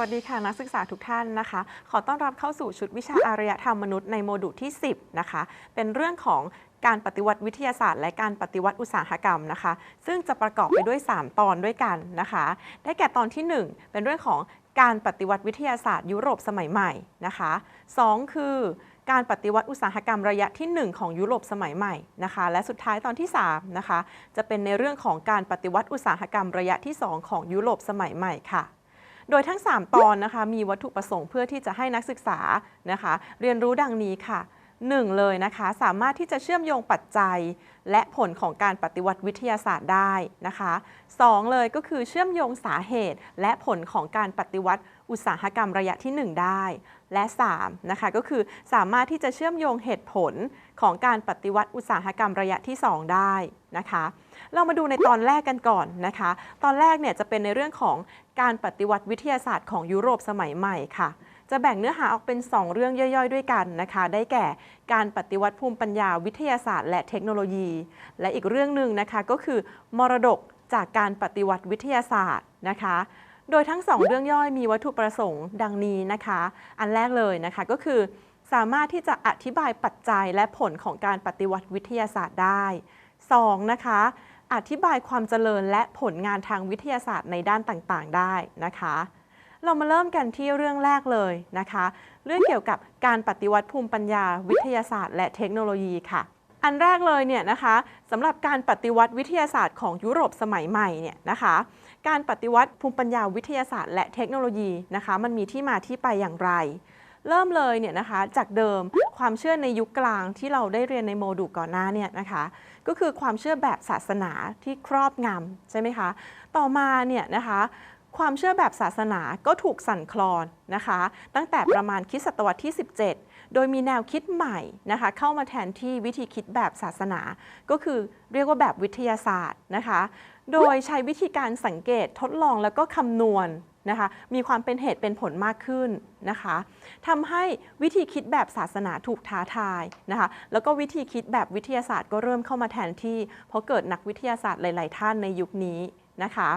วัสดีค่ะนักศึกษาทุกท่านนะคะ ขอต้อนรับเข้าสู่ชุดวิชาอารยธรรมมนุษย์ในโมดูลที่ 10 นะคะ เป็นเรื่องของการปฏิวัติวิทยาศาสตร์ และการปฏิวัติอุตสาหกรรมนะคะ ซึ่งจะประกอบไปด้วย 3 ตอนด้วยกันนะคะ ได้แก่ตอนที่ 1 เป็นเรื่องของการปฏิวัติวิทยาศาสตร์ ยุโรปสมัยใหม่นะคะ 2 คือการปฏิวัติอุตสาหกรรมระยะที่ 1 ของยุโรปสมัยใหม่นะคะ และสุดท้ายตอนที่3นะคะจะเป็นในเรื่องของการปฏิวัติอุตสาหกรรมระยะที่ 2 ของยุโรปสมัยใหม่ค่ะ โดยทั้ง 3 ตอนนะคะมีวัตถุประสงค์เพื่อที่จะให้นักศึกษานะคะ เรียนรู้ดังนี้ค่ะ 1. เลยนะคะสามารถที่จะเชื่อมโยงปัจจัย และผลของการปฏิวัติวิทยาศาสตร์ได้นะคะ 2. เลยก็คือเชื่อมโยงสาเหตุ และผลของการปฏิวัติอุตสาหกรรมระยะที่ 1 ได้ และ 3 นะคะก็คือสามารถที่จะเชื่อมโยงเหตุผลของการปฏิวัติอุตสาหกรรมระยะที่ 2 ได้นะคะ เรามาดูในตอนแรกกันก่อนนะคะ ตอนแรกเนี่ยจะเป็นในเรื่องของการปฏิวัติวิทยาศาสตร์ของยุโรปสมัยใหม่ค่ะ จะแบ่งเนื้อหาออกเป็น 2 เรื่องย่อยๆ ด้วยกันนะคะ ได้แก่การปฏิวัติภูมิปัญญาวิทยาศาสตร์ และเทคโนโลยี และอีกเรื่องหนึ่งนะคะก็คือ มรดกจากการปฏิวัติวิทยาศาสตร์นะคะโดยทั้ง 2 เรื่องย่อยมีวัตถุประสงค์ดังนี้นะคะ อันแรกเลยนะคะก็คือ สามารถที่จะอธิบายปัจจัยและผลของการปฏิวัติวิทยาศาสตร์ได้ 2. นะคะ อธิบายความเจริญและผลงานทางวิทยาศาสตร์ในด้านต่างๆ ได้นะคะ เรามาเริ่มกันที่เรื่องแรกเลยนะคะ เรื่องเกี่ยวกับการปฏิวัติภูมิปัญญา วิทยาศาสตร์ และเทคโนโลยีค่ะ อันแรกเลยเนี่ยนะคะสำหรับการปฏิวัติวิทยาศาสตร์ของยุโรปสมัยใหม่เนี่ยนะคะ การปฏิวัติภูมิปัญญาวิทยาศาสตร์ และเทคโนโลยีนะคะ มันมีที่มาที่ไปอย่างไร เริ่มเลยเนี่ยนะคะจากเดิมความเชื่อในยุคกลางที่เราได้เรียนในโมดูลก่อนหน้าเนี่ยนะคะก็คือความเชื่อแบบศาสนาที่ครอบงำใช่ไหมคะต่อมาเนี่ยนะคะความเชื่อแบบศาสนาก็ถูกสั่นคลอนนะคะ ตั้งแต่ประมาณคิสตศตวรรษที่ 17 โดยมีแนวคิดใหม่นะคะ เข้ามาแทนที่วิธีคิดแบบศาสนา ก็คือเรียกว่าแบบวิทยาศาสตร์นะคะ โดยใช้วิธีการสังเกตทดลองแล้วก็คำนวณ นะคะมีความเป็นเหตุเป็นผลมากขึ้นนะคะทำให้วิธีคิดแบบศาสนาถูกท้าทายนะคะแล้วก็วิธีคิดแบบวิทยาศาสตร์ก็เริ่มเข้ามาแทนที่ เพราะเกิดนักวิทยาศาสตร์หลาย ๆ ท่านในยุคนี้นะคะ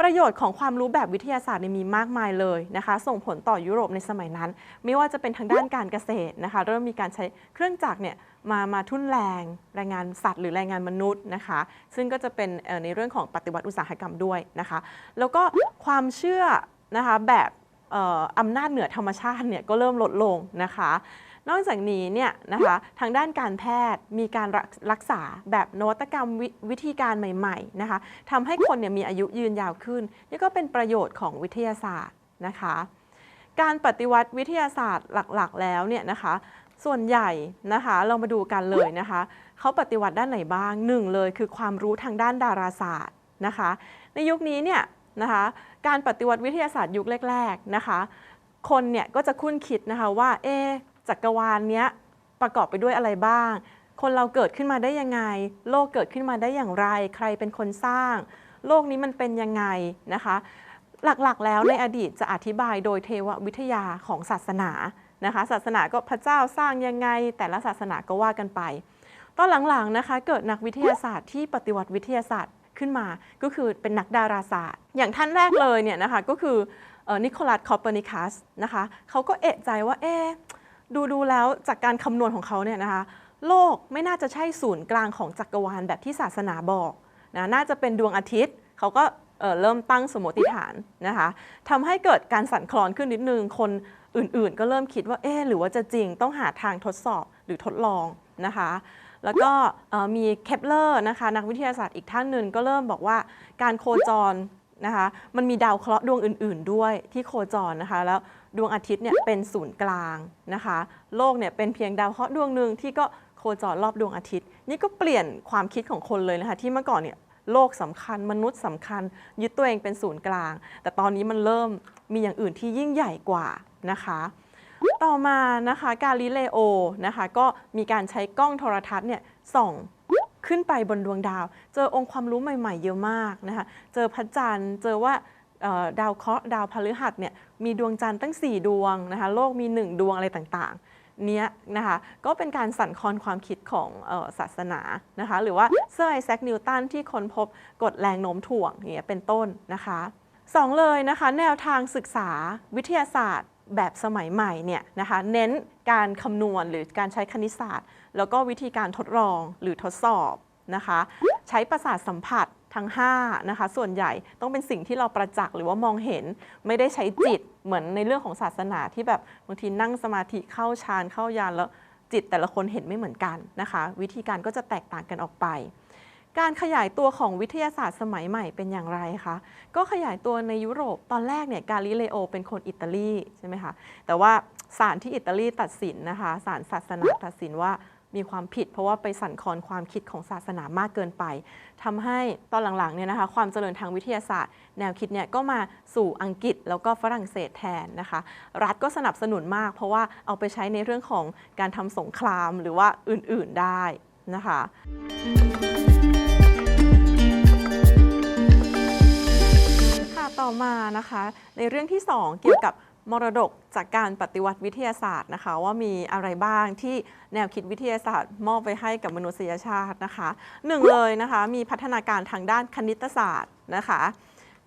ประโยชน์ของความรู้แบบวิทยาศาสตร์มีมากมายเลยนะคะ ส่งผลต่อยุโรปในสมัยนั้น ไม่ว่าจะเป็นทางด้านการเกษตรนะคะ เริ่มมีการใช้เครื่องจักรเนี่ย มามาทุ่นแรงแรงงานสัตว์หรือแรงงานมนุษย์นะคะ ซึ่งก็จะเป็นในเรื่องของปฏิวัติอุตสาหกรรมด้วยนะคะ แล้วก็ความเชื่อนะคะแบบอออำนาจเหนือธรรมชาติเนี่ยก็เริ่มลดลงนะคะ นอกจากนี้เนี่ยนะคะทางด้านการแพทย์มีการรักรักษาแบบนวัตกรรมววิธีการใหม่ๆนะคะทำให้คนเนี่ยมีอายุยืนยาวขึ้น นี่ก็เป็นประโยชน์ของวิทยาศาสตร์นะคะ การปฏิวัติวิทยาศาสตร์หลักๆ แล้วเนี่ยนะคะ ส่วนใหญ่นะคะเรามาดูกันเลยนะคะเขาปฏิวัติด้านไหนบ้างหนึ่งเลยคือความรู้ทางด้านดาราศาสตร์นะคะ ในยุคนี้เนี่ยนะคะการปฏิวัติวิทยาศาสตร์ยุคแรกๆนะคะ คนเนี่ยก็จะคุ้นคิดนะคะว่าเอจักรวาลเนี้ยประกอบไปด้วยอะไรบ้าง คนเราเกิดขึ้นมาได้ยังไง โลกเกิดขึ้นมาได้อย่างไร ใครเป็นคนสร้าง โลกนี้มันเป็นยังไงนะคะ หลักๆแล้วในอดีตจะอธิบายโดยเทววิทยาของศาสนา นะคะ ศาสนาก็พระเจ้าสร้างยังไง แต่ละศาสนาก็ว่ากันไป ตอนหลังๆนะคะ เกิดนักวิทยาศาสตร์ที่ปฏิวัติวิทยาศาสตร์ขึ้นมา ก็คือเป็นนักดาราศาสตร์ อย่างท่านแรกเลยเนี่ยนะคะก็คือนิโคลัสคอปเปอร์นิคัสนะคะเขาก็เอะใจว่าเอ๊ดูดูแล้วจากการคำนวณของเขาเนี่ยนะคะโลกไม่น่าจะใช่ศูนย์กลางของจักรวาลแบบที่ศาสนาบอกนะน่าจะเป็นดวงอาทิตย์เขาก็เออเริ่มตั้งสมมติฐานนะคะทำให้เกิดการสั่นคลอนขึ้นนิดนึง คน อื่นๆ ก็เริ่มคิดว่าเอ๊หรือว่าจะจริงต้องหาทางทดสอบหรือทดลองนะคะ แล้วก็มีเคปเลอร์นะคะนักวิทยาศาสตร์อีกท่านหนึ่งก็เริ่มบอกว่าการโคจรนะคะมันมีดาวเคราะห์ดวงอื่น ๆ ด้วยที่โคจรนะคะ แล้วดวงอาทิตย์เนี่ยเป็นศูนย์กลางนะคะ โลกเนี่ยเป็นเพียงดาวเคราะห์ดวงหนึ่งที่ก็โคจรรอบดวงอาทิตย์ นี่ก็เปลี่ยนความคิดของคนเลยนะคะที่เมื่อก่อนเนี่ยโลกสำคัญมนุษย์สำคัญ ยึดตัวเองเป็นศูนย์กลาง แต่ตอนนี้มันเริ่มมีอย่างอื่นที่ยิ่งใหญ่กว่า นะคะ ต่อมานะคะกาลิเลโอนะคะก็มีการใช้กล้องโทรทัศน์เนี่ยส่องขึ้นไปบนดวงดาว เจอองค์ความรู้ใหม่ ๆ เยอะมากนะคะเจอพระจันทร์เจอว่าดาวเคราะห์ดาวพฤหัสเนี่ยมีดวงจันทร์ตั้ง 4 ดวงนะคะโลกมี 1 ดวงอะไรต่างๆ เนี้ยนะคะก็เป็นการสั่นคลอนความคิดของศาสนานะคะหรือว่าเซอร์ไอแซคนิวตันที่ค้นพบกฎแรงโน้มถ่วงอย่างเงี้ยเป็นต้นนะคะสองเลยนะคะแนวทางศึกษาวิทยาศาสตร์ แบบสมัยใหม่เนี่ยนะคะเน้นการคำนวณหรือการใช้คณิตศาสตร์ แล้วก็วิธีการทดลองหรือทดสอบนะคะใช้ประสาทสัมผัสทั้ง5นะคะส่วนใหญ่ต้องเป็นสิ่งที่เราประจักษ์หรือว่ามองเห็นไม่ได้ใช้จิตเหมือนในเรื่องของศาสนาที่แบบบางทีนั่งสมาธิเข้าฌานเข้ายานแล้วจิตแต่ละคนเห็นไม่เหมือนกันนะคะ วิธีการก็จะแตกต่างกันออกไป การขยายตัวของวิทยาศาสตร์สมัยใหม่เป็นอย่างไรคะ ก็ขยายตัวในยุโรปตอนแรกเนี่ยกาลิเลโอเป็นคนอิตาลีใช่ไหมคะ แต่ว่าศาลที่อิตาลีตัดสินนะคะศาลศาสนาตัดสินว่ามีความผิด เพราะว่าไปสั่นคลอนความคิดของศาสนามากเกินไปทำให้ตอนหลังๆเนี่ยนะคะความเจริญทางวิทยาศาสตร์ แนวคิดเนี่ยก็มาสู่อังกฤษแล้วก็ฝรั่งเศสแทนนะคะ รัฐก็สนับสนุนมาก เพราะว่าเอาไปใช้ในเรื่องของการทำสงครามหรือว่าอื่นๆได้นะคะ ต่อมานะคะ ในเรื่องที่ 2 เกี่ยวกับมรดกจากการปฏิวัติวิทยาศาสตร์นะคะ ว่ามีอะไรบ้างที่แนวคิดวิทยาศาสตร์ มอบไปให้กับมนุษยชาตินะคะหนึ่งเลยนะคะ มีพัฒนาการทางด้านคณิตศาสตร์นะคะ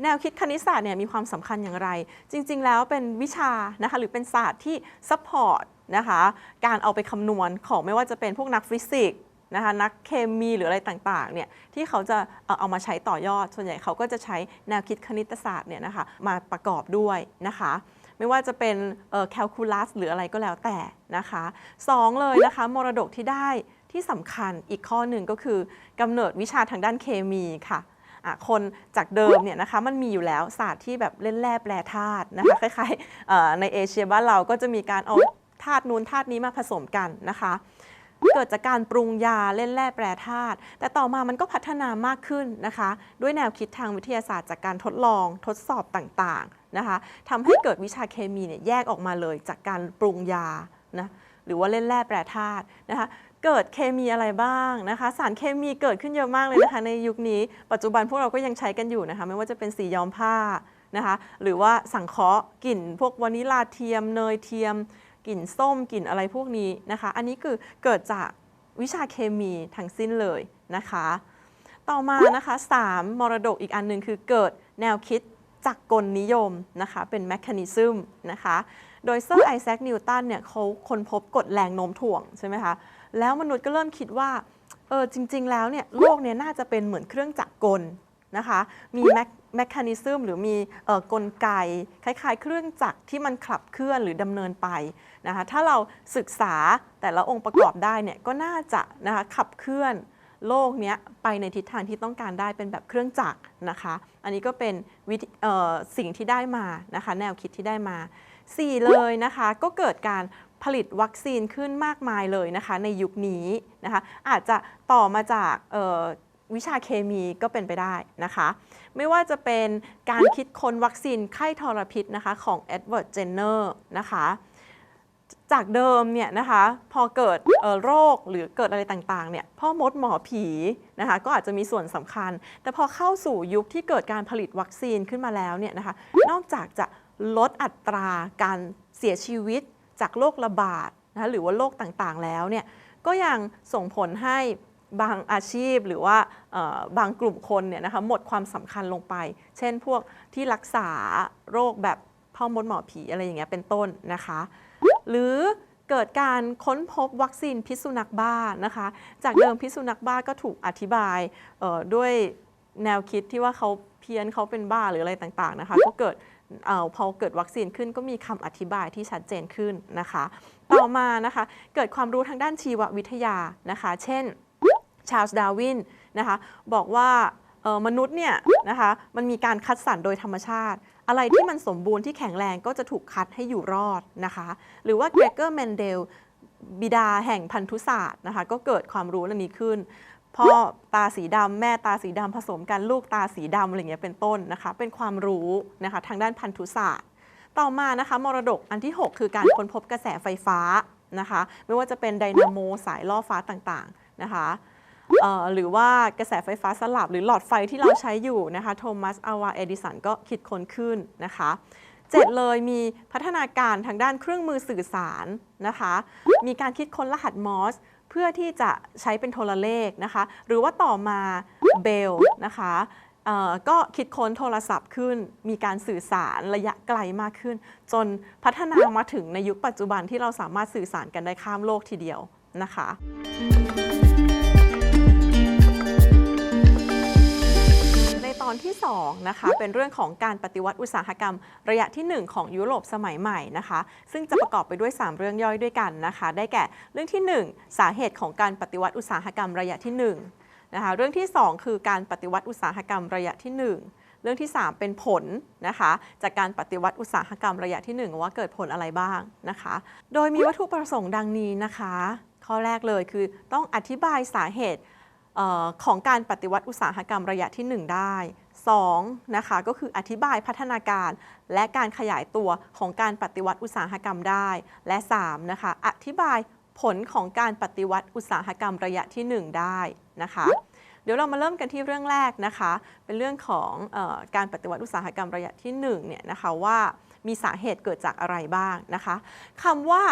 แนวคิดคณิตศาสตร์เนี่ยมีความสำคัญอย่างไร จริง ๆ แล้วเป็นวิชานะคะหรือเป็นศาสตร์ที่ซัพพอร์ตนะคะการเอาไปคำนวณของไม่ว่าจะเป็นพวกนักฟิสิกส์ นะคะนักเคมีหรืออะไรต่างๆเนี่ยที่เขาจะเอาเอามาใช้ต่อยอด ส่วนใหญ่เขาก็จะใช้แนวคิดคณิตศาสตร์เนี่ยนะคะมาประกอบด้วยนะคะ ไม่ว่าจะเป็นแคลคูลัสหรืออะไรก็แล้วแต่นะคะสองเลยนะคะมรดกที่ได้ที่สำคัญอีกข้อหนึ่งก็คือกำเนิดวิชาทางด้านเคมีค่ะคนจากเดิมเนี่ยนะคะมันมีอยู่แล้วศาสตร์ที่แบบเล่นแร่แปรธาตุนะคะคล้ายๆในเอเชียบ้านเราก็จะมีการเอาธาตุนู้นธาตุนี้มาผสมกันนะคะ เกิดจากการปรุงยาเล่นแร่แปรธาตุแต่ต่อมามันก็พัฒนามากขึ้นนะคะ ด้วยแนวคิดทางวิทยาศาสตร์จากการทดลองทดสอบต่างๆนะคะทำให้เกิดวิชาเคมีเนี่ยแยกออกมาเลยจากการปรุงยานะหรือว่าเล่นแร่แปรธาตุนะคะเกิดเคมีอะไรบ้างนะคะ สารเคมีเกิดขึ้นเยอะมากเลยนะคะ ในยุคนี้ปัจจุบันพวกเราก็ยังใช้กันอยู่นะคะ ไม่ว่าจะเป็นสีย้อมผ้านะคะ หรือว่าสังเคราะห์กลิ่น พวกวานิลาเทียม เนยเทียม กลิ่นส้มกลิ่นอะไรพวกนี้นะคะ อันนี้คือเกิดจากวิชาเคมีทั้งสิ้นเลยนะคะ ต่อมานะคะ3มรดกอีกอันหนึ่งคือเกิดแนวคิดจากกลนิยมนะคะเป็นแมคานิซึมนะคะ โดยเซอร์ไอแซคนิวตันเนี่ยเขาค้นพบกฎแรงโน้มถ่วงใช่ไหมคะ แล้วมนุษย์ก็เริ่มคิดว่าเออจริง ๆ แล้วเนี่ยโลกเนี่ยน่าจะเป็นเหมือนเครื่องจักรกลนะคะ มีแม แมคานิซึมหรือมีออกลไก คล้ายๆ เครื่องจักรที่มันขับเคลื่อนหรือดำเนินไปนะคะถ้าเราศึกษาแต่ละองค์ประกอบได้เนี่ยก็น่าจะนะคะขับเคลื่อนโลกเนี้ยไปในทิศทางที่ต้องการได้เป็นแบบเครื่องจักรนะคะ อันนี้ก็เป็นสิ่งที่ได้มานะคะ แนวคิดที่ได้มา 4 เลยนะคะ ก็เกิดการผลิตวัคซีนขึ้นมากมายเลยนะคะ ในยุคนี้นะคะ อาจจะต่อมาจาก วิชาเคมีก็เป็นไปได้นะคะ ไม่ว่าจะเป็นการคิดค้นวัคซีนไข้ทรพิษนะคะของเอ็ดเวิร์ด เจนเนอร์นะคะ จากเดิมเนี่ยนะคะพอเกิดโรคหรือเกิดอะไรต่างๆเนี่ยพ่อมดหมอผีนะคะก็อาจจะมีส่วนสำคัญ แต่พอเข้าสู่ยุคที่เกิดการผลิตวัคซีนขึ้นมาแล้วเนี่ยนะคะนอกจากจะลดอัตราการเสียชีวิตจากโรคระบาดนะคะหรือว่าโรคต่างๆแล้วเนี่ยก็ยังส่งผลให้ บางอาชีพหรือว่าบางกลุ่มคนเนี่ยนะคะหมดความสำคัญลงไป เช่นพวกที่รักษาโรคแบบพ่อมดหมอผีอะไรอย่างเงี้ยเป็นต้นนะคะ หรือเกิดการค้นพบวัคซีนพิษสุนัขบ้านะคะ จากเดิมพิษสุนัขบ้าก็ถูกอธิบายด้วยแนวคิดที่ว่าเขาเพี้ยนเขาเป็นบ้าหรืออะไรต่างๆนะคะก็เกิดเอ่อพอเกิดวัคซีนขึ้นก็มีคำอธิบายที่ชัดเจนขึ้นนะคะ ต่อมานะคะ เกิดความรู้ทางด้านชีววิทยานะคะ เช่น ชาร์ลส์ดาวินนะคะบอกว่ามนุษย์เนี่ยนะคะมันมีการคัดสรรโดยธรรมชาติ อะไรที่มันสมบูรณ์ที่แข็งแรงก็จะถูกคัดให้อยู่รอดนะคะหรือว่าเกรเกอร์แมนเดลบิดาแห่งพันธุศาสตร์นะคะก็เกิดความรู้เรื่องนี้ขึ้นพ่อตาสีดำแม่ตาสีดำผสมกันลูกตาสีดำอะไรอย่างเงี้ยเป็นต้นนะคะเป็นความรู้นะคะทางด้านพันธุศาสตร์ ต่อมานะคะมรดกอันที่ 6 คือการค้นพบกระแสไฟฟ้านะคะไม่ว่าจะเป็นไดนาโมสายล่อฟ้าต่างๆนะคะ หรือว่ากระแสไฟฟ้าสลับหรือหลอดไฟที่เราใช้อยู่นะคะโทมัสอาวาเอดิสันก็คิดค้นขึ้นนะคะเจ็ดเลยมีพัฒนาการทางด้านเครื่องมือสื่อสารนะคะ มีการคิดค้นรหัสมอสเพื่อที่จะใช้เป็นโทรเลขนะคะ หรือว่าต่อมาเบลนะคะก็คิดค้นโทรศัพท์ขึ้น มีการสื่อสารระยะไกลมากขึ้น จนพัฒนามาถึงในยุคปัจจุบันที่เราสามารถสื่อสารกันได้ข้ามโลกทีเดียวนะคะ อนที่2นะคะเป็นเรื่องของการปฏิวัติอุตสาหกรรม ระยะที่ 1 ของยุโรปสมัยใหม่นะคะ ซึ่งจะประกอบไปด้วย 3 เรื่องย่อยด้วยกันนะคะ ได้แก่เรื่องที่ 1 สาเหตุของการปฏิวัติอุตสาหกรรมระยะที่1นะคะเรื่องที่ 2 คือการปฏิวัติอุตสาหกรรมระยะที่ 1เรื่องที่ 3 เป็นผลนะคะจากการปฏิวัติอุตสาหกรรมระยะที่ 1 ว่าเกิดผลอะไรบ้างนะคะ โดยมีวัตถุประสงค์ดังนี้นะคะ ข้อแรกเลยคือต้องอธิบายสาเหตุ ของการปฏิวัติอุตสาหกรรมระยะที่ 1 ได้ 2 นะคะก็คืออธิบายพัฒนาการ และการขยายตัวของการปฏิวัติอุตสาหกรรมได้ และ 3 นะคะอธิบายผลของการปฏิวัติอุตสาหกรรมระยะที่ 1 ได้นะคะเดี๋ยวเรามาเริ่มกันที่เรื่องแรกนะคะ เป็นเรื่องของออการปฏิวัติอุตสาหกรรมระยะที่1เนี่ยนะคะว่ามีสาเหตุเกิดจากอะไรบ้างนะคะคำว่า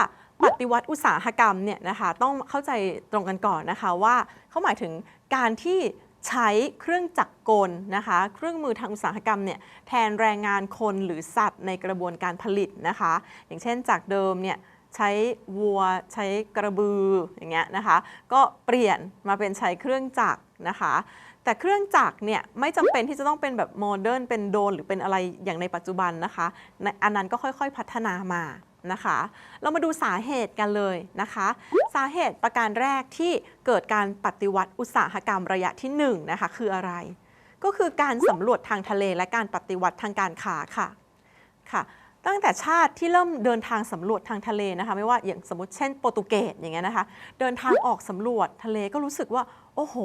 ปฏิวัติอุตสาหกรรมเนี่ยนะคะต้องเข้าใจตรงกันก่อนนะคะว่าเขาหมายถึงการที่ใช้เครื่องจักรกลนะคะเครื่องมือทางอุตสาหกรรมเนี่ยแทนแรงงานคนหรือสัตว์ในกระบวนการผลิตนะคะ อย่างเช่นจากเดิมเนี่ยใช้วัวใช้กระบืออย่างเงี้ยนะคะก็เปลี่ยนมาเป็นใช้เครื่องจักรนะคะแต่เครื่องจักรเนี่ยไม่จำเป็นที่จะต้องเป็นแบบโมเดิร์นเป็นโดนหรือเป็นอะไรอย่างในปัจจุบันนะคะในอันนั้นก็ค่อยๆพัฒนามา นะคะ เรามาดูสาเหตุกันเลยนะคะ สาเหตุประการแรกที่เกิดการปฏิวัติอุตสาหกรรมระยะที่1นงนะคะคืออะไร ก็คือการสำรวจทางทะเลและการปฏิวัติทางการค้าค่ะค่ะ ตั้งแต่ชาติที่เริ่มเดินทางสำรวจทางทะเลนะคะไม่ว่าอย่างสมมติเช่นโปรตุเกสอย่างเงี้ยนะคะเดินทางออกสำรวจทะเลก็รู้สึกว่าโอ้โห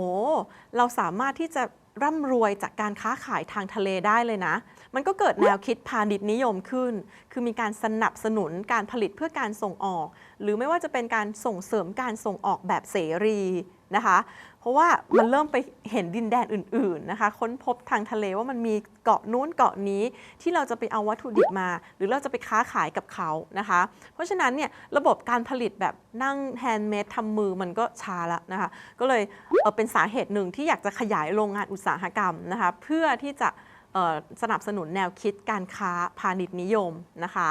เราสามารถที่จะร่ำรวยจากการค้าขายทางทะเลได้เลยนะ มันก็เกิดแนวคิดพาณิชย์นิยมขึ้น คือมีการสนับสนุนการผลิตเพื่อการส่งออก หรือไม่ว่าจะเป็นการส่งเสริมการส่งออกแบบเสรีนะคะ เพราะว่ามันเริ่มไปเห็นดินแดนอื่น ๆนะคะ ค้นพบทางทะเลว่ามันมีเกาะนู้นเกาะนี้ที่เราจะไปเอาวัตถุดิบมา หรือเราจะไปค้าขายกับเขานะคะ เพราะฉะนั้นเนี่ยระบบการผลิตแบบนั่งแฮนด์เมดทำมือมันก็ช้าล้วนะคะ ก็เลยเเป็นสาเหตุหนึ่งที่อยากจะขยายโรงงานอุตสาหกรรมนะคะ เพื่อที่จะ สนับสนุนแนวคิดการค้าพาณิชย์นิยมนะคะ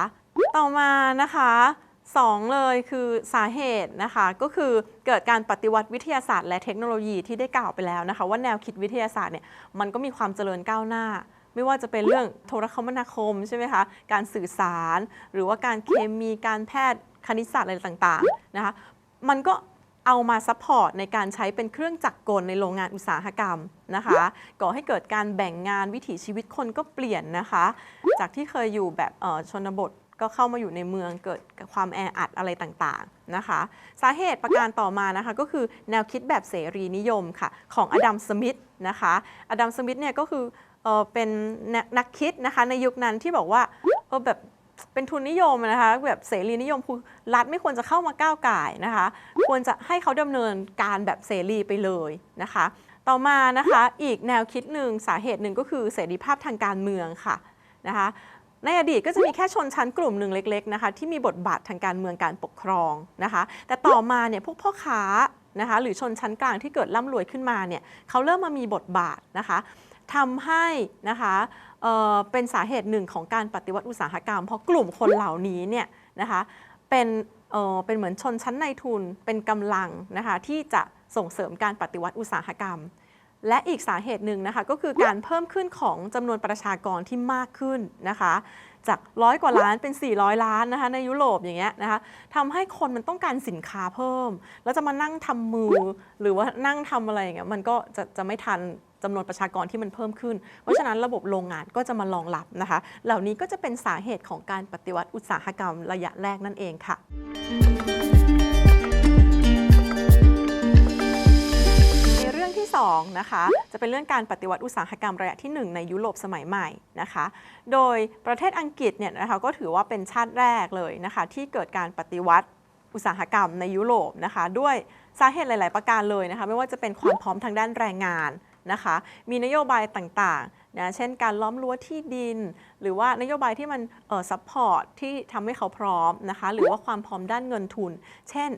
ต่อมานะคะสองเลยคือสาเหตุนะคะก็คือเกิดการปฏิวัติวิทยาศาสตร์และเทคโนโลยีที่ได้กล่าวไปแล้วนะคะ ว่าแนวคิดวิทยาศาสตร์เนี่ยมันก็มีความเจริญก้าวหน้า ไม่ว่าจะเป็นเรื่องโทรคมนาคมใช่ไหมคะการสื่อสาร หรือว่าการเคมีการแพทย์คณิตศาสตร์อะไรต่างๆนะคะมันก็ เอามาซัพพอร์ตในการใช้เป็นเครื่องจักรกลในโรงงานอุตสาหกรรมนะคะก่อให้เกิดการแบ่งงานวิถีชีวิตคนก็เปลี่ยนนะคะ จากที่เคยอยู่แบบเอ่อชนบทก็เข้ามาอยู่ในเมืองเกิดความแออัดอะไรต่างๆนะคะ สาเหตุประการต่อมานะคะก็คือแนวคิดแบบเสรีนิยมค่ะของอดัมสมิธนะคะอดัมสมิธเนี่ยก็คือเอ่อเป็นนักนักคิดนะคะในยุคนั้นที่บอกว่าเออแบบ เป็นทุนนิยมนะคะแบบเสรีนิยมคือรัฐไม่ควรจะเข้ามาก้าวไก่ายนะคะ ควรจะให้เขาดำเนินการแบบเสรีไปเลยนะคะ ต่อมานะคะอีกแนวคิดหนึ่งสาเหตุหนึ่งก็คือเสรีภาพทางการเมืองค่ะนะคะในอดีตก็จะมีแค่ชนชั้นกลุ่มหนึ่งเล็กๆนะคะที่มีบทบาททางการเมืองการปกครองนะคะ แต่ต่อมาเนี่ยพวกพ่อค้านะคะหรือชนชั้นกลางที่เกิดร่ำรวยขึ้นมาเนี่ยเขาเริ่มมามีบทบาทนะคะ ทำให้นะคะเเป็นสาเหตุหนึ่งของการปฏิวัติอุตสาหกรรม เพราะกลุ่มคนเหล่านี้เนี่ยนะคะเป็นเเป็นเหมือนชนชั้นในทุนเป็นกำลังนะคะที่จะส่งเสริมการปฏิวัติอุตสาหกรรม และอีกสาเหตุหนึ่งนะคะก็คือการเพิ่มขึ้นของจำนวนประชากรที่มากขึ้นนะคะจากร้อยกว่าล้านเป็น 400 ล้านนะคะในยุโรปอย่างเงี้ยนะคะทำให้คนมันต้องการสินค้าเพิ่ม แล้วจะมานั่งทำมือหรือว่านั่งทำอะไรอย่างเงี้ยมันก็จะจะไม่ทัน จำนวนประชากรที่มันเพิ่มขึ้น เพราะฉะนั้นระบบโรงงานก็จะมารองรับนะคะ เหล่านี้ก็จะเป็นสาเหตุของการปฏิวัติอุตสาหกรรมระยะแรกนั่นเองค่ะในเรื่องที่2นะคะจะเป็นเรื่องการปฏิวัติอุตสาหกรรมระยะที่ 1 ในยุโรปสมัยใหม่นะคะ โดยประเทศอังกฤษเนี่ยนะคะก็ถือว่าเป็นชาติแรกเลยนะคะที่เกิดการปฏิวัติอุตสาหกรรมในยุโรปนะคะ ด้วยสาเหตุหลาย ๆ ประการเลยนะคะ ไม่ว่าจะเป็นความพร้อมทางด้านแรงงาน นะคะ มีนโยบายต่างๆนะเช่นการล้อมรั้วที่ดิน หรือว่านโยบายที่มันเอ่อซัพพอร์ตที่ทำให้เขาพร้อมนะคะหรือว่าความพร้อมด้านเงินทุน เช่น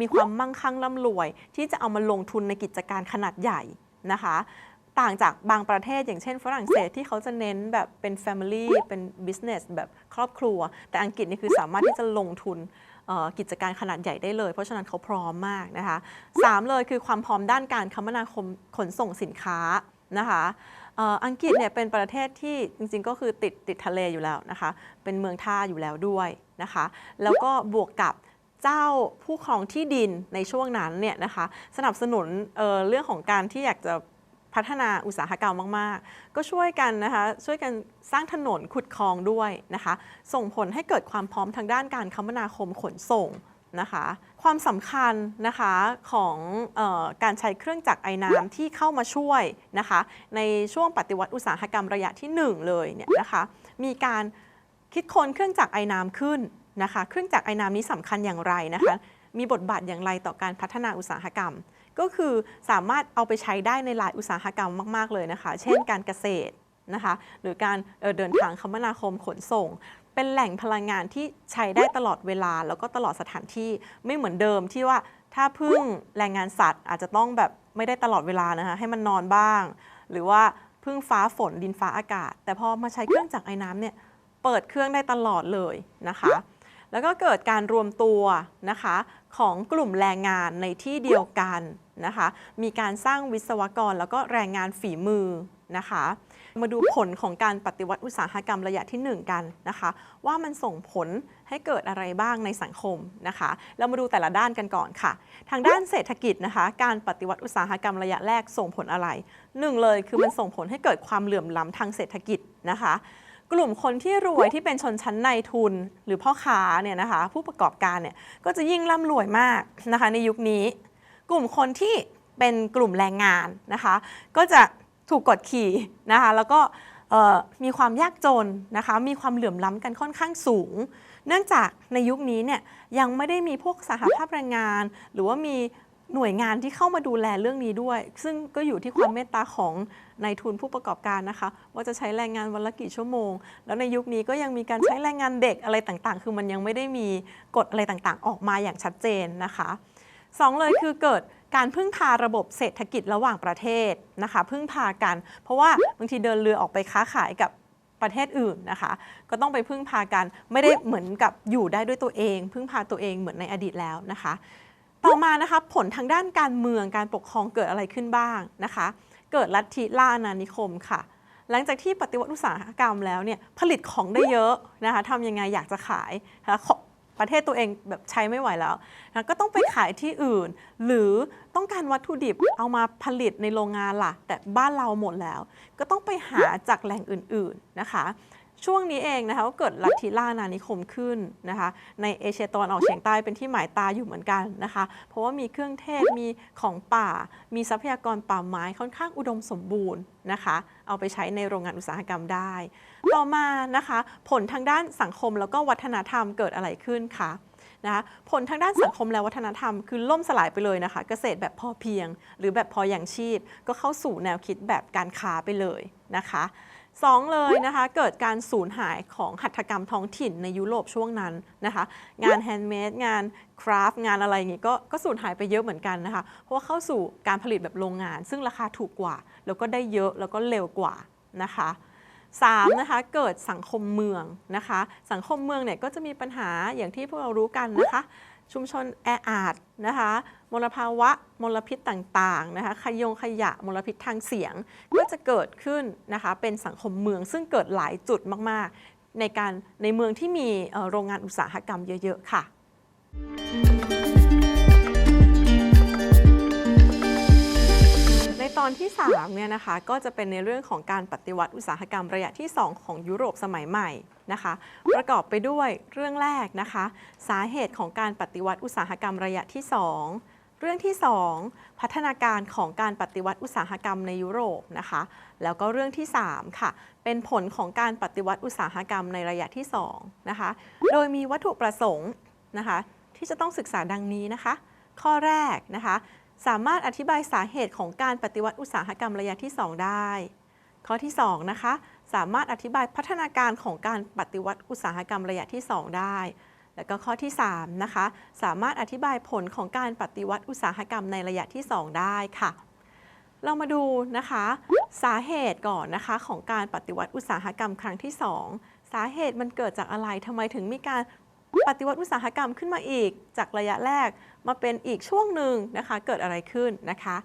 มีความมั่งคั่งร่ำรวย ที่จะเอามาลงทุนในกิจการขนาดใหญ่นะคะต่างจากบางประเทศอย่างเช่นฝรั่งเศสที่เขาจะเน้นแบบเป็น Family เป็น Business แบบครอบครัว แต่อังกฤษนี่คือสามารถที่จะลงทุน กิจการขนาดใหญ่ได้เลย เพราะฉะนั้นเขาพร้อมมากนะคะสามเลยคือความพร้อมด้านการคมนาคมขนส่งสินค้านะคะอังกฤษเนี่ยเป็นประเทศที่จริงๆก็คือติดติดทะเลอยู่แล้วนะคะ เป็นเมืองท่าอยู่แล้วด้วยนะคะ แล้วก็บวกกับเจ้าผู้ครองที่ดินในช่วงนั้นเนี่ยนะคะ สนับสนุนเเรื่องของการที่อยากจะ พัฒนาอุตสาหกรรมมาก ๆ ก็ช่วยกันนะคะช่วยกันสร้างถนนขุดคลองด้วยนะคะ ส่งผลให้เกิดความพร้อมทางด้านการคมนาคมขนส่งนะคะความสำคัญนะคะของออการใช้เครื่องจักรไอ้น้ำที่เข้ามาช่วยนะคะในช่วงปฏิวัติอุตสาหกรรมระยะที่ 1 เลยเนี่ยนะคะมีการคิดค้นเครื่องจักรไอ้น้ำขึ้นนะคะเครื่องจักรไอ้น้ำนี้สำคัญอย่างไรนะคะมีบทบาทอย่างไรต่อการพัฒนาอุตสาหกรรม ก็คือสามารถเอาไปใช้ได้ในหลายอุตสาหกรรมมาก ๆ เลยนะคะ เช่นการเกษตรนะคะหรือการเอ่อเดินทางคมนาคมขนส่ง เป็นแหล่งพลังงานที่ใช้ได้ตลอดเวลาแล้วก็ตลอดสถานที่ไม่เหมือนเดิมที่ว่าถ้าพึ่งแรงงานสัตว์อาจจะต้องแบบไม่ได้ตลอดเวลานะคะให้มันนอนบ้าง หรือว่าพึ่งฟ้าฝนดินฟ้าอากาศ แต่พอมาใช้เครื่องจักรไอ้น้ำเนี่ยเปิดเครื่องได้ตลอดเลยนะคะ แล้วก็เกิดการรวมตัวนะคะของกลุ่มแรงงานในที่เดียวกัน นะคะ มีการสร้างวิศวกรแล้วก็แรงงานฝีมือนะคะ มาดูผลของการปฏิวัติอุตสาหกรรมระยะที่ 1 กันนะคะ ว่ามันส่งผลให้เกิดอะไรบ้างในสังคมนะคะ เรามาดูแต่ละด้านกันก่อนค่ะ ทางด้านเศรษฐกิจนะคะ การปฏิวัติอุตสาหกรรมระยะแรกส่งผลอะไรหนึ่งเลยคือมันส่งผลให้เกิดความเหลื่อมล้ำทางเศรษฐกิจนะคะกลุ่มคนที่รวยที่เป็นชนชั้นในทุนหรือพ่อค้าเนี่ยนะคะผู้ประกอบการเนี่ยก็จะยิ่งร่ำรวยมากนะคะในยุคนี้ กลุ่มคนที่เป็นกลุ่มแรงงานนะคะ ก็จะถูกกดขี่นะคะ แล้วก็มีความยากจนนะคะ มีความเหลื่อมล้ำกันค่อนข้างสูง เนื่องจากในยุคนี้เนี่ยยังไม่ได้มีพวกสหภาพแรงงาน หรือว่ามีหน่วยงานที่เข้ามาดูแลเรื่องนี้ด้วย ซึ่งก็อยู่ที่ความเมตตาของนายทุนผู้ประกอบการนะคะ ว่าจะใช้แรงงานวันละกี่ชั่วโมง แล้วในยุคนี้ก็ยังมีการใช้แรงงานเด็กอะไรต่างๆ คือมันยังไม่ได้มีกฎอะไรต่างๆ ออกมาอย่างชัดเจนนะคะ สองเลยคือเกิดการพึ่งพาระบบเศรษฐกิจระหว่างประเทศนะคะ พึ่งพากัน เพราะว่าบางทีเดินเรือออกไปค้าขายกับประเทศอื่นนะคะ ก็ต้องไปพึ่งพากันไม่ได้เหมือนกับอยู่ได้ด้วยตัวเอง พึ่งพาตัวเองเหมือนในอดีตแล้วนะคะ ต่อมานะคะผลทางด้านการเมืองการปกครองเกิดอะไรขึ้นบ้างนะคะ เกิดลัทธิล่าอาณานิคมค่ะ หลังจากที่ปฏิวัติอุตสาหกรรมแล้วเนี่ยผลิตของได้เยอะนะคะทำยังไงอยากจะขายะคะ ประเทศตัวเองแบบใช้ไม่ไหวแล้วนะก็ต้องไปขายที่อื่น หรือต้องการวัตถุดิบเอามาผลิตในโรงงานล่ะ แต่บ้านเราหมดแล้ว ก็ต้องไปหาจากแหล่งอื่นๆนะคะช่วงนี้เองนะคะก็เกิดลัทธิล่าอาณานิคมขึ้นนะคะในเอเชียตะวันออกเฉียงใต้เป็นที่หมายตาอยู่เหมือนกันนะคะ เพราะว่ามีเครื่องเทศมีของป่า มีทรัพยากรป่าไม้ค่อนข้างอุดมสมบูรณ์นะคะ เอาไปใช้ในโรงงานอุตสาหกรรมได้ ต่อมานะคะ ผลทางด้านสังคมแล้วก็วัฒนธรรมเกิดอะไรขึ้นคะนะคะผลทางด้านสังคมและวัฒนธรรมคือล่มสลายไปเลยนะคะ เกษตรแบบพอเพียง หรือแบบพออย่างชีพ ก็เข้าสู่แนวคิดแบบการค้าไปเลยนะคะสองเลยนะคะเกิดการสูญหายของหัตถกรรมท้องถิ่นในยุโรปช่วงนั้นนะคะงานแฮนด์เมดงานคราฟต์งานอะไรอย่างงี้ก็ก็สูญหายไปเยอะเหมือนกันนะคะเพราะว่าเข้าสู่การผลิตแบบโรงงาน ซึ่งราคาถูกกว่า แล้วก็ได้เยอะแล้วก็เร็วกว่านะคะ 3นะคะเกิดสังคมเมืองนะคะ สังคมเมืองเนี่ยก็จะมีปัญหาอย่างที่พวกเรารู้กันนะคะ ชุมชนแออัดนะคะมลภาวะมลพิษต่างๆนะคะขยงขยะมลพิษทางเสียงก็จะเกิดขึ้นนะคะเป็นสังคมเมืองซึ่งเกิดหลายจุดมากๆ ในการในเมืองที่มีโรงงานอุตสาหกรรมเยอะ ๆ ค่ะใน ตอนที่3เนี่ยนะคะก็จะเป็นในเรื่องของการปฏิวัติอุตสาหกรรมระยะที่ 2 ของยุโรปสมัยใหม่นะคะ ประกอบไปด้วยเรื่องแรกนะคะ สาเหตุของการปฏิวัติอุตสาหกรรมระยะที่ 2 เรื่องที่ 2 พัฒนาการของการปฏิวัติอุตสาหกรรมในยุโรปนะคะ แล้วก็เรื่องที่ 3 ค่ะ เป็นผลของการปฏิวัติอุตสาหกรรมในระยะที่2นะคะโดยมีวัตถุประสงค์นะคะที่จะต้องศึกษาดังนี้นะคะ ข้อแรกนะคะ สามารถอธิบายสาเหตุของการปฏิวัติอุตสาหกรรมระยะที่ 2 ได้ ข้อที่2นะคะสามารถอธิบายพัฒนาการของการปฏิวัติอุตสาหกรรมระยะที่ 2 ได้ แล้วก็ข้อที่3นะคะสามารถอธิบายผลของการปฏิวัติอุตสาหกรรมในระยะที่ 2 ได้ค่ะ เรามาดูนะคะ สาเหตุก่อนนะคะของการปฏิวัติอุตสาหกรรมครั้งที่ 2 สาเหตุมันเกิดจากอะไรทำไมถึงมีการปฏิวัติอุตสาหกรรมขึ้นมาอีก จากระยะแรก มาเป็นอีกช่วงหนึ่งนะคะ เกิดอะไรขึ้นนะคะ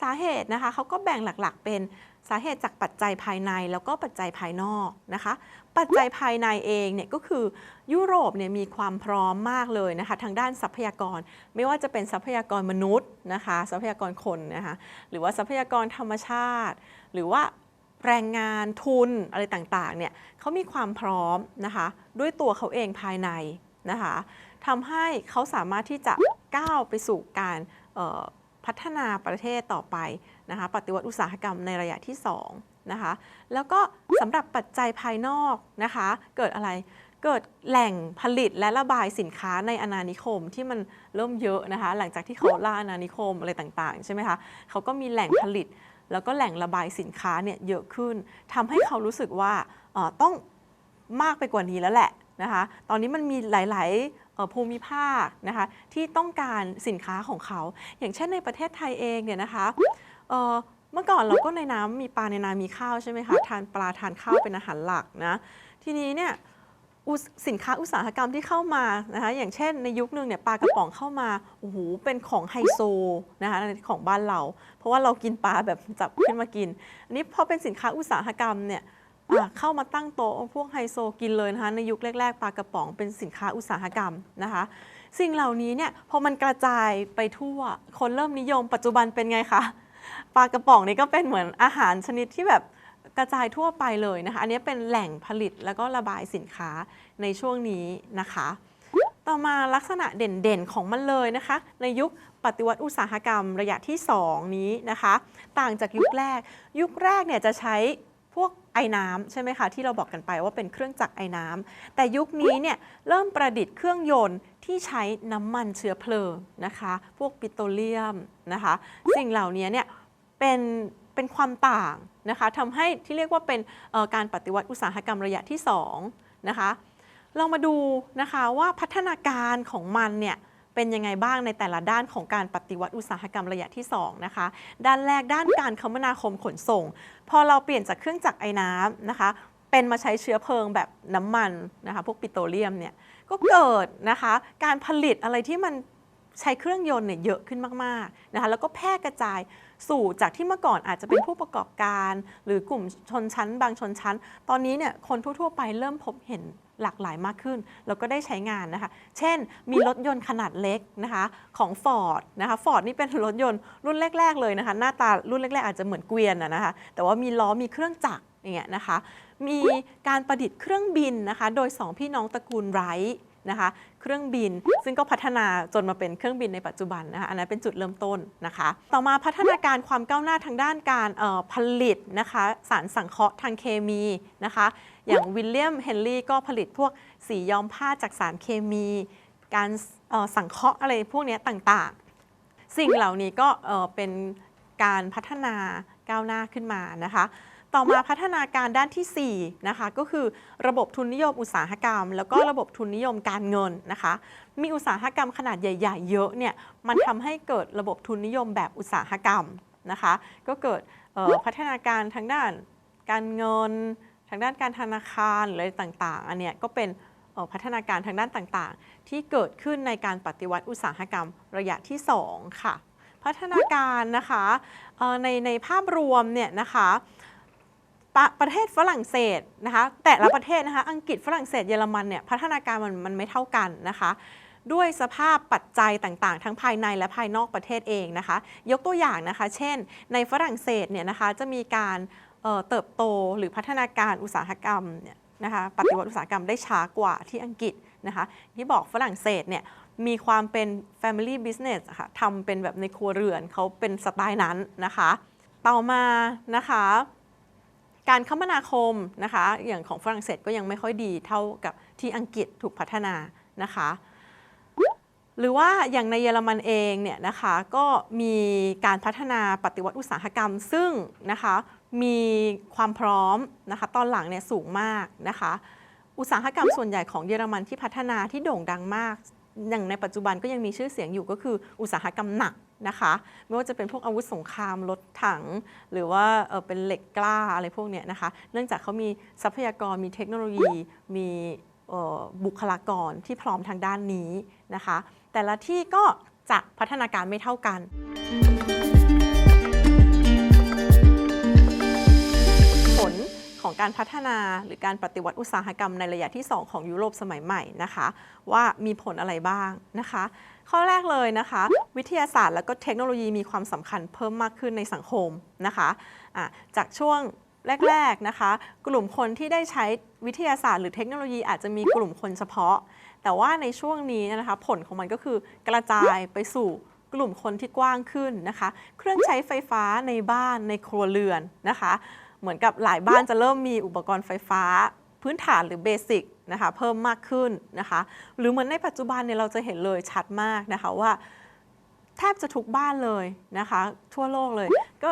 สาเหตุนะคะเขาก็แบ่งหลักๆ เป็นสาเหตุจากปัจจัยภายในแล้วก็ปัจจัยภายนอกนะคะ ปัจจัยภายในเองเนี่ยก็คือยุโรปเนี่ยมีความพร้อมมากเลยนะคะ ทางด้านทรัพยากร ไม่ว่าจะเป็นทรัพยากรมนุษย์นะคะ ทรัพยากรคนนะคะหรือว่าทรัพยากรธรรมชาติ หรือว่าแรงงานทุนอะไรต่างๆเนี่ยเขามีความพร้อมนะคะ ด้วยตัวเขาเองภายในนะคะ ทำให้เขาสามารถที่จะก้าวไปสู่การพัฒนาประเทศต่อไปนะคะปฏิวัติอุตสาหกรรมในระยะที่2นะคะแล้วก็สำหรับปัจจัยภายนอกนะคะเกิดอะไรเกิดแหล่งผลิตและระบายสินค้าในอาณานิคมที่มันเริ่มเยอะนะคะ หลังจากที่เขาล่าอาณานิคมอะไรต่างๆ ใช่ไหมคะเขาก็มีแหล่งผลิต แล้วก็แหล่งระบายสินค้าเนี่ยเยอะขึ้นทำให้เขารู้สึกว่าต้องมากไปกว่านี้แล้วแหละนะคะ ตอนนี้มันมีหลาย ภูมิภาคนะคะที่ต้องการสินค้าของเขา อย่างเช่นในประเทศไทยเองเนี่ยนะคะเมื่อก่อนเราก็ในน้ำมีปลาในนามีข้าวใช่ไหมคะทานปลาทานข้าวเป็นอาหารหลักนะทีนี้เนี่ยสินค้าอุตสาหกรรมที่เข้ามานะคะอย่างเช่นในยุคหนึ่งเนี่ยปลากระป๋องเข้ามาโอ้โหเป็นของไฮโซนะคะของบ้านเรา เพราะว่าเรากินปลาแบบจับขึ้นมากินอันนี้พอเป็นสินค้าอุตสาหกรรมเนี่ย เข้ามาตั้งโต๊ะพวกไฮโซกินเลยนะคะในยุคแรกๆปลากระป๋องเป็นสินค้าอุตสาหกรรมนะคะ สิ่งเหล่านี้เนี่ยพอมันกระจายไปทั่ว คนเริ่มนิยมปัจจุบันเป็นไงคะปลากระป๋องนี่ก็เป็นเหมือนอาหารชนิดที่แบบกระจายทั่วไปเลยนะคะอันนี้เป็นแหล่งผลิตแล้วก็ระบายสินค้าในช่วงนี้นะคะ ต่อมาลักษณะเด่นๆของมันเลยนะคะ ในยุคปฏิวัติอุตสาหกรรมระยะที่ 2 นี้นะคะ ต่างจากยุคแรก ยุคแรกเนี่ยจะใช้ พวกไอ้น้ำใช่ไหมคะที่เราบอกกันไปว่าเป็นเครื่องจักรไอ้น้ำแต่ยุคนี้เนี่ยเริ่มประดิษฐ์เครื่องยนต์ที่ใช้น้ำมันเชื้อเพลิงนะคะ พวกปิโตรเลียมนะคะ สิ่งเหล่านี้เนี่ยเป็นเป็นความต่างนะคะทำให้ที่เรียกว่าเป็นการปฏิวัติอุตสาหกรรมระยะที่2นะคะเรามาดูนะคะว่าพัฒนาการของมันเนี่ย เป็นยังไงบ้างในแต่ละด้านของการปฏิวัติอุตสาหกรรมระยะที่ 2 นะคะ ด้านแรกด้านการคมนาคมขนส่ง พอเราเปลี่ยนจากเครื่องจักรไอ้น้ำนะคะ เป็นมาใช้เชื้อเพลิงแบบน้ำมันนะคะพวกปิโตรเลียมเนี่ยก็เกิดนะคะการผลิตอะไรที่มันใช้เครื่องยนต์เนี่ยเยอะขึ้นมากๆนะคะแล้วก็แพร่กระจายสู่จากที่เมื่อก่อนอาจจะเป็นผู้ประกอบการ หรือกลุ่มชนชั้น บางชนชั้น ตอนนี้เนี่ยคนทั่ว ๆ ไปเริ่มพบเห็น หลากหลายมากขึ้น แล้วก็ได้ใช้งานนะคะ เช่น มีรถยนต์ขนาดเล็กนะคะของ Ford นะคะ Ford นี่เป็นรถยนต์รุ่นแรก ๆ เลยนะคะ หน้าตารุ่นแรก ๆ อาจจะเหมือนเกวียนอะนะคะ แต่ว่ามีล้อมีเครื่องจักรอย่างเงี้ยนะคะ มีการประดิษฐ์เครื่องบินนะคะ โดย 2 พี่น้องตระกูลไรท์นะคะ เครื่องบินซึ่งก็พัฒนาจนมาเป็นเครื่องบินในปัจจุบันนะคะ อันนั้นเป็นจุดเริ่มต้นนะคะ ต่อมาพัฒนาการความก้าวหน้าทางด้านการออผลิตนะคะ สารสังเคราะห์ทางเคมีนะคะ อย่างวิลเลียมเฮนรี่ก็ผลิตพวกสีย้อมผ้าจากสารเคมี การสังเคราะห์อะไรพวกนี้ต่างๆ สิ่งเหล่านี้ก็เเป็นการพัฒนาก้าวหน้าขึ้นมานะคะ ต่อมาพัฒนาการด้านที่4นะคะก็คือระบบทุนนิยมอุตสาหกรรม แล้วก็ระบบทุนนิยมการเงินนะคะ มีอุตสาหกรรมขนาดใหญ่ ๆ เยอะเนี่ยมันทำให้เกิดระบบทุนนิยมแบบอุตสาหกรรมนะคะ ก็เกิดออพัฒนาการทางด้านการเงิน ทางด้านการธนาคารหรืออะไรต่างๆ อันเนี้ยก็เป็นพัฒนาการทางด้านต่างๆ ที่เกิดขึ้นในการปฏิวัติอุตสาหกรรมระยะที่ 2 ค่ะ พัฒนาการนะคะในในภาพรวมเนี่ยนะคะประประเทศฝรั่งเศสนะคะแต่ละประเทศนะคะอังกฤษฝรั่งเศสเยอรมันเนี่ยพัฒนาการมันมันไม่เท่ากันนะคะ ด้วยสภาพปัจจัยต่างๆ ทั้งภายในและภายนอกประเทศเองนะคะ ยกตัวอย่างนะคะ เช่น ในฝรั่งเศสเนี่ยนะคะจะมีการ เติบโตหรือพัฒนาการอุตสาหกรรมเนี่ยนะคะปฏิวัติอุตสาหกรรมได้ช้ากว่าที่อังกฤษนะคะที่บอกฝรั่งเศสเนี่ยมีความเป็น family business ะค่ะทำเป็นแบบในครัวเรือนเขาเป็นสไตล์นั้นนะคะ ต่อมานะคะการคมนาคมนะคะอย่างของฝรั่งเศสก็ยังไม่ค่อยดีเท่ากับที่อังกฤษถูกพัฒนานะคะ หรือว่าอย่างในเยอรมันเองเนี่ยนะคะก็มีการพัฒนาปฏิวัติอุตสาหกรรม ซึ่งนะคะมีความพร้อมนะคะตอนหลังเนี่ยสูงมากนะคะ อุตสาหกรรมส่วนใหญ่ของเยอรมันที่พัฒนาที่โด่งดังมาก อย่างในปัจจุบันก็ยังมีชื่อเสียงอยู่ก็คืออุตสาหกรรมหนักนะคะไม่ว่าจะเป็นพวกอาวุธสงครามรถถัง หรือว่าเอ่อเป็นเหล็กกล้าอะไรพวกเนี้ยนะคะ เนื่องจากเขามีทรัพยากรมีเทคโนโลยี มีบุคลากรที่พร้อมทางด้านนี้นะคะ แต่ละที่ก็จะพัฒนาการไม่เท่ากัน ผลของการพัฒนาหรือการปฏิวัติอุตสาหกรรมในระยะที่ 2 ของยุโรปสมัยใหม่นะคะ ว่ามีผลอะไรบ้างนะคะ ข้อแรกเลยนะคะ วิทยาศาสตร์แล้วก็เทคโนโลยีมีความสำคัญเพิ่มมากขึ้นในสังคมนะคะะจากช่วงแรก ๆ นะคะ กลุ่มคนที่ได้ใช้วิทยาศาสตร์หรือเทคโนโลยีอาจจะมีกลุ่มคนเฉพาะ แต่ว่าในช่วงนี้นะคะผลของมันก็คือกระจายไปสู่กลุ่มคนที่กว้างขึ้นนะคะ เครื่องใช้ไฟฟ้าในบ้านในครัวเรือนนะคะ เหมือนกับหลายบ้านจะเริ่มมีอุปกรณ์ไฟฟ้า พื้นฐานหรือเบสิกนะคะเพิ่มมากขึ้นนะคะ หรือเหมือนในปัจจุบันเนี่ยเราจะเห็นเลยชัดมากนะคะว่า แทบจะทุกบ้านเลยนะคะ ทั่วโลกเลย ก็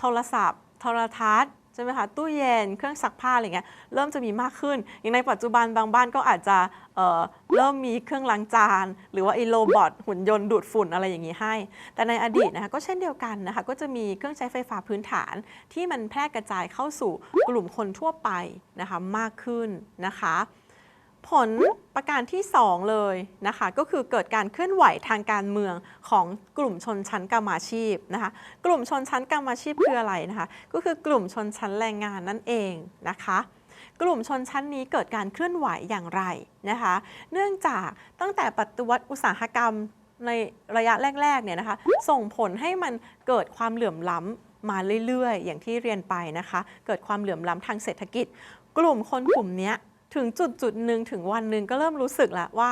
โทรศัพท์ โทรทัศน์ ใช่ไหมคะตู้เย็นเครื่องซักผ้าอะไรเงี้ยเริ่มจะมีมากขึ้น อย่างในปัจจุบันบางบ้านก็อาจจะเเริ่มมีเครื่องล้างจาน หรือว่าไอ้โรบอทหุ่นยนต์ดูดฝุ่นอะไรอย่างนี้ให้ แต่ในอดีตนะคะก็เช่นเดียวกันนะคะก็จะมีเครื่องใช้ไฟฟ้าพื้นฐาน ที่มันแพร่กระจายเข้าสู่กลุ่มคนทั่วไปนะคะมากขึ้นนะคะ ผลประการที่ 2 เลยนะคะ ก็คือเกิดการเคลื่อนไหวทางการเมืองของกลุ่มชนชั้นกรรมาชีพนะคะ กลุ่มชนชั้นกรรมาชีพคืออะไรนะคะ ก็คือกลุ่มชนชั้นแรงงานนั่นเองนะคะกลุ่มชนชั้นนี้เกิดการเคลื่อนไหวอย่างไรนะคะ เนื่องจากตั้งแต่ปฏิวัติอุตสาหกรรมในระยะแรกๆเนี่ยนะคะ ส่งผลให้มันเกิดความเหลื่อมล้ำมาเรื่อยๆ อย่างที่เรียนไปนะคะ เกิดความเหลื่อมล้ำทางเศรษฐกิจ กลุ่มคนกลุ่มนี้ ถึงจุดจุดหนึ่งถึงวันหนึ่งก็เริ่มรู้สึกแล้วว่า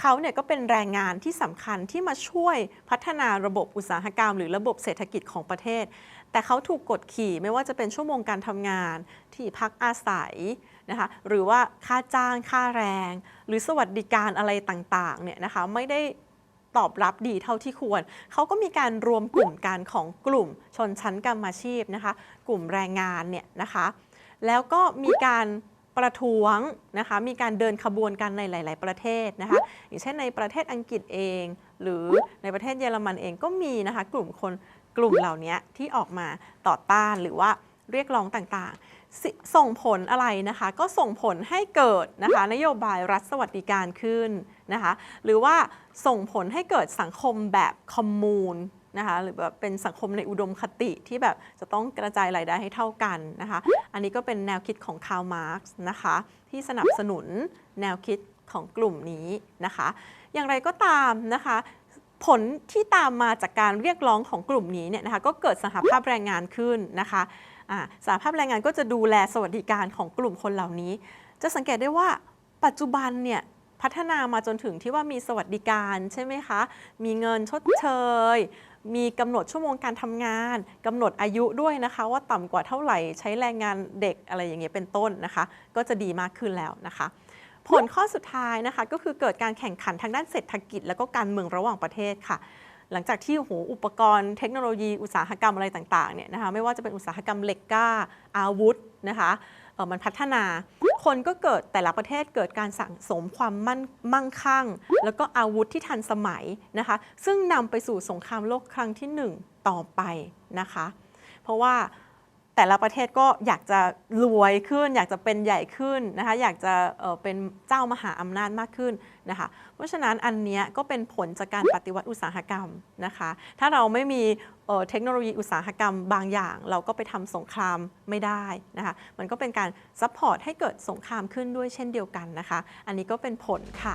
เขาเนี่ยก็เป็นแรงงานที่สำคัญที่มาช่วยพัฒนาระบบอุตสาหกรรม หรือระบบเศรษฐกิจของประเทศ แต่เขาถูกกดขี่ไม่ว่าจะเป็นชั่วโมงการทำงาน ที่พักอาศัยนะคะหรือว่าค่าจ้างค่าแรง หรือสวัสดิการอะไรต่างๆเนี่ยนะคะไม่ได้ตอบรับดีเท่าที่ควร เขาก็มีการรวมกลุ่มกันของกลุ่มชนชั้นกรรมาชีพนะคะ กลุ่มแรงงานเนี่ยนะคะ แล้วก็มีการ ประท้วงนะคะมีการเดินขบวนกันในหลาย ๆ ประเทศนะคะอย่างเช่นในประเทศอังกฤษเอง หรือในประเทศเยอรมันเองก็มีนะคะกลุ่มคนกลุ่มเหล่านี้ที่ออกมาต่อต้านหรือว่าเรียกร้องต่างๆส,ส่งผลอะไรนะคะ ก็ส่งผลให้เกิดนะคะนโยบายรัฐสวัสดิการขึ้นนะคะ หรือว่าส่งผลให้เกิดสังคมแบบคอมมูน นะคะหรือแบบเป็นสังคมในอุดมคติที่แบบจะต้องกระจายรายได้ให้เท่ากันนะคะ อันนี้ก็เป็นแนวคิดของคาร์ลมาร์กนะคะ ที่สนับสนุนแนวคิดของกลุ่มนี้นะคะ อย่างไรก็ตามนะคะ ผลที่ตามมาจากการเรียกร้องของกลุ่มนี้เนี่ยนะคะก็เกิดสหภาพแรงงานขึ้นนะคะสหภาพแรงงานก็จะดูแลสวัสดิการของกลุ่มคนเหล่านี้ จะสังเกตได้ว่าปัจจุบันเนี่ยพัฒนามาจนถึงที่ว่ามีสวัสดิการใช่ไหมคะ มีเงินชดเชย มีกำหนดชั่วโมงการทำงานกำหนดอายุด้วยนะคะ ว่าต่ำกว่าเท่าไหร่ใช้แรงงานเด็กอะไรอย่างเงี้ยเป็นต้นนะคะ ก็จะดีมากขึ้นแล้วนะคะ ผลข้อสุดท้ายนะคะ ก็คือเกิดการแข่งขันทางด้านเศรษฐกิจ แล้วก็การเมืองระหว่างประเทศค่ะหลังจากที่โอ้โหอุปกรณ์เทคโนโลยีอุตสาหกรรมอะไรต่างๆเนี่ยนะคะไม่ว่าจะเป็นอุตสาหกรรมเหล็กกล้าอาวุธนะคะ มันพัฒนา คนก็เกิดแต่ละประเทศเกิดการสั่งสมความมั่นมั่งคั่ง แล้วก็อาวุธที่ทันสมัยนะคะ ซึ่งนำไปสู่สงครามโลกครั้งที่หนึ่งต่อไปนะคะ เพราะว่า แต่ละประเทศก็อยากจะรวยขึ้น อยากจะเป็นใหญ่ขึ้นนะคะอยากจะเอ่อเป็นเจ้ามหาอำนาจมากขึ้นนะคะเพราะฉะนั้นอันเนี้ยก็เป็นผลจากการปฏิวัติอุตสาหกรรมนะคะถ้าเราไม่มีเเทคโนโลยีอุตสาหกรรมบางอย่าง เราก็ไปทำสงครามไม่ได้นะคะมันก็เป็นการซัพพอร์ตให้เกิดสงครามขึ้นด้วยเช่นเดียวกันนะคะอันนี้ก็เป็นผลค่ะ